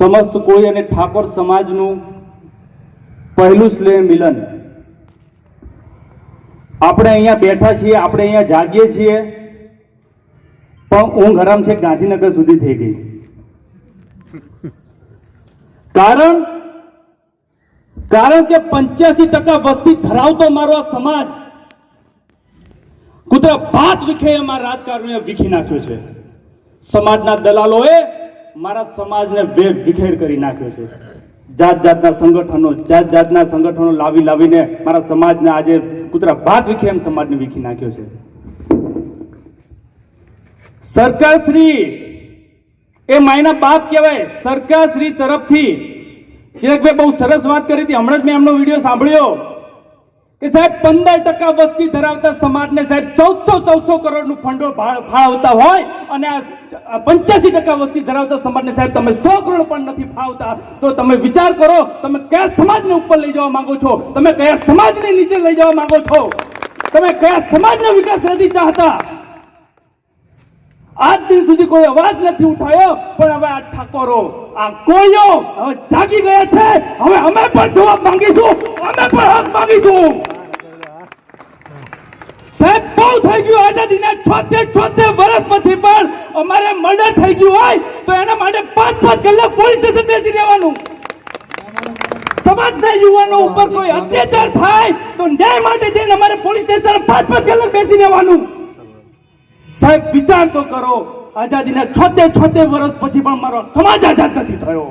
સમસ્ત કોઈ અને ઠાકોર સમાજનું પહેલું સ્નેહ મિલન. આપણે અહીંયા બેઠા છીએ, આપણે અહીંયા જાગીએ છીએ, પણ ઊંઘ હરામ છે ગાંધીનગર સુધી થઈ ગઈ. કારણ કારણ કે પંચ્યાસી ટકા વસ્તી ધરાવતો મારો આ સમાજ કુદરત ભાત વિખે અમારા રાજકારણીએ વીખી નાખ્યો છે. સમાજના દલાલોએ મારા સમાજને વેગ વિખેર કરી નાખ્યો છે. જાત જાતના સંગઠનો જાત જાતના સંગઠનો લાવી લાવીને મારા સમાજને આજે કુતરા ભાત વિખે એમ સમાજને વિખી નાખ્યો છે. સરકારશ્રી, એ માયના બાપ કહેવાય. સરકારશ્રી તરફથી. ચિરાગભાઈ બહુ સરસ વાત કરી હતી. હમણાં જ મેં એમનો વીડિયો સાંભળ્યો. કે સાહેબ પંદર ટકા વસ્તી ધરાવતા સમાજને સાહેબ ચૌદસો ચૌદસો કરોડનું ફંડો ફાળવતા હોય અને આ પંચ્યાસી ટકા વસ્તી ધરાવતા સમાજને સાહેબ તમે સો કરોડ પણ નથી ફાળવતા. તો તમે વિચાર કરો, તમે કયા સમાજને ઉપર લઈ જવા માંગો છો? તમે કયા સમાજને નીચે લઈ જવા માંગો છો? તમે કયા સમાજનો વિકાસ નથી ચાહતા? આજ દિન સુધી કોઈ અવાજ નથી ઉઠાયો, પણ હવે આ ઠાકોરો, આ કોઈઓ હવે જાગી ગયા છે. હવે અમે પણ જવાબ માંગીશું. અમે પણ હક માંગીશું. સાહેબ, બહુ થઈ ગયું આઝાદીના છોતેર છોતેર વર્ષ પછી પણ અમારે મર્ડર થઈ ગયું હોય તો એના માટે પાંચ પાંચ કલાક પોલીસ સ્ટેશન બેસી રહેવાનું. સમાજના યુવાનો ઉપર કોઈ અત્યાચાર થાય તો ન્યાય માટે જઈને અમારે પોલીસ સ્ટેશન પાંચ પાંચ કલાક બેસી રહેવાનું. સાહેબ, વિચાર તો કરો, આઝાદીના છોતેર છોતેર વર્ષ પછી પણ મારો સમાજ આઝાદ નથી થયો.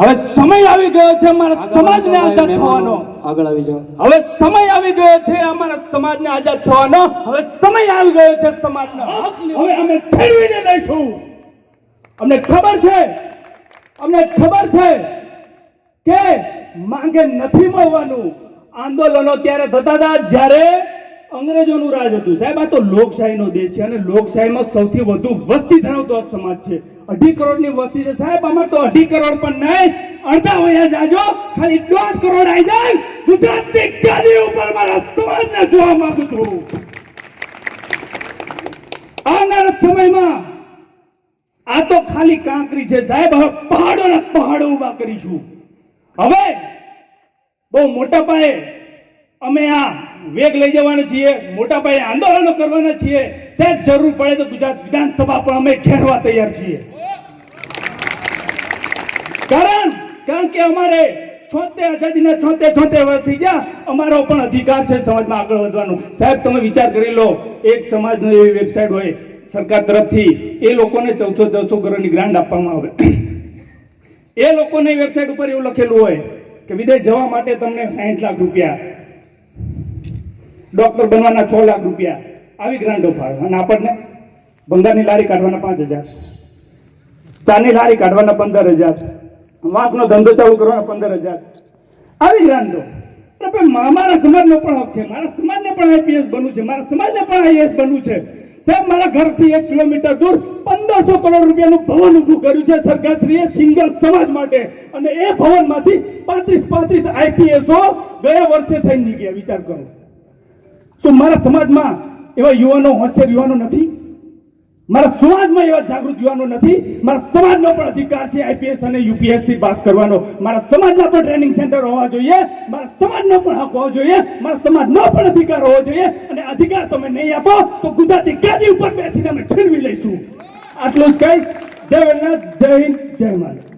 હવે સમય આવી ગયો છે અમારા સમાજને આઝાદ થવાનો. આગળ આવી જાઓ. હવે સમય આવી ગયો છે અમારા સમાજને આઝાદ થવાનો. હવે સમય આવી ગયો છે સમાજનો. હવે અમે ખેડવીને લઈશું. અમને ખબર છે અમને ખબર છે કે માંગે નથી મળવાનું. આંદોલનો ત્યારે થતા હતા જ્યારે અંગ્રેજોનું રાજ હતું. સાહેબ આ તો લોકશાહીનો દેશ છે અને લોકશાહીમાં સૌથી વધુ વસ્તી ધરાવતો સમાજ છે. અઢી કરોડની વસ્તી છે. સાહેબ અમે તો અઢી કરોડ પણ નહીં. અડધા વયા જાજો. ખાલી દોઢ કરોડ આવી જાય. ગુજરાતની ગાદી ઉપર મારા સમાજને જોવા માંગુ છું. આવનારા સમયમાં આ તો ખાલી કાંકરી છે. સાહેબ, હવે પહાડોના પહાડો ઊભા કરીશું. હવે બહુ મોટા પાયે અમે આ વેગ લઈ જવાના છીએ. મોટા પાયે આંદોલનો કરવાના છીએ. સાહેબ જરૂર પડે તો ગુજરાત વિધાનસભા પણ અમે ઘેરવા તૈયાર છીએ. કારણ કારણ કે અમારે છોતેર આઝાદીના છોતે છોતે વર્ષ થઈ ગયા. અમારો પણ અધિકાર છે સમાજમાં આગળ વધવાનું. સાહેબ, તમે વિચાર કરી લો, એક સમાજની એવી વેબસાઇટ હોય સરકાર તરફથી, એ લોકોને ચૌદસો ચૌદસો કરોડની ગ્રાન્ટ આપવામાં આવે. એ લોકોને વેબસાઇટ ઉપર એવું લખેલું હોય કે વિદેશ જવા માટે તમને સાહીઠ લાખ રૂપિયા ડોક્ટર બનવાના છ લાખ રૂપિયા આવી ગ્રાન્ટો ફાળવે અને આપણને બંગારની લારી કાઢવાના પાંચ હજાર. ચાની લારી કાઢવાના પંદર હજાર. વાંસનો ધંધો ચાલુ કરવાના પંદર હજાર. આવી મા- મારા સમાજનો પણ હક છે. મારા સમાજને પણ આઈપીએસ બનવું છે. મારા સમાજને પણ આઈએસ બનવું છે. સાહેબ, મારા ઘરથી એક કિલોમીટર દૂર પંદરસો કરોડ રૂપિયાનું ભવન ઊભું કર્યું છે સરકારશ્રીએ સિંગલ સમાજ માટે. અને એ ભવનમાંથી પાંત્રીસ પાંત્રીસ આઈપીએસો ગયા વર્ષે થઈને નીકળ્યા. વિચાર કરો. શું મારા સમાજમાં એવા યુવાનો હોશિયાર યુવાનો નથી. મારા સમાજમાં એવા જાગૃત યુવાનો નથી. મારા સમાજનો પણ અધિકાર છે આઈપીએસ અને યુપીએસસી પાસ કરવાનો. મારા સમાજના પણ ટ્રેનિંગ સેન્ટર હોવા જોઈએ. મારા સમાજનો પણ હક હોવો જોઈએ. મારા સમાજનો પણ અધિકાર હોવો જોઈએ. અને અધિકાર તમે નહીં આપો, તો ગુજરાતી ગાદી ઉપર બેસીને અમે છીનવી લઈશું. આટલું જ કહીશ જય જય હિન્દ, જય માતા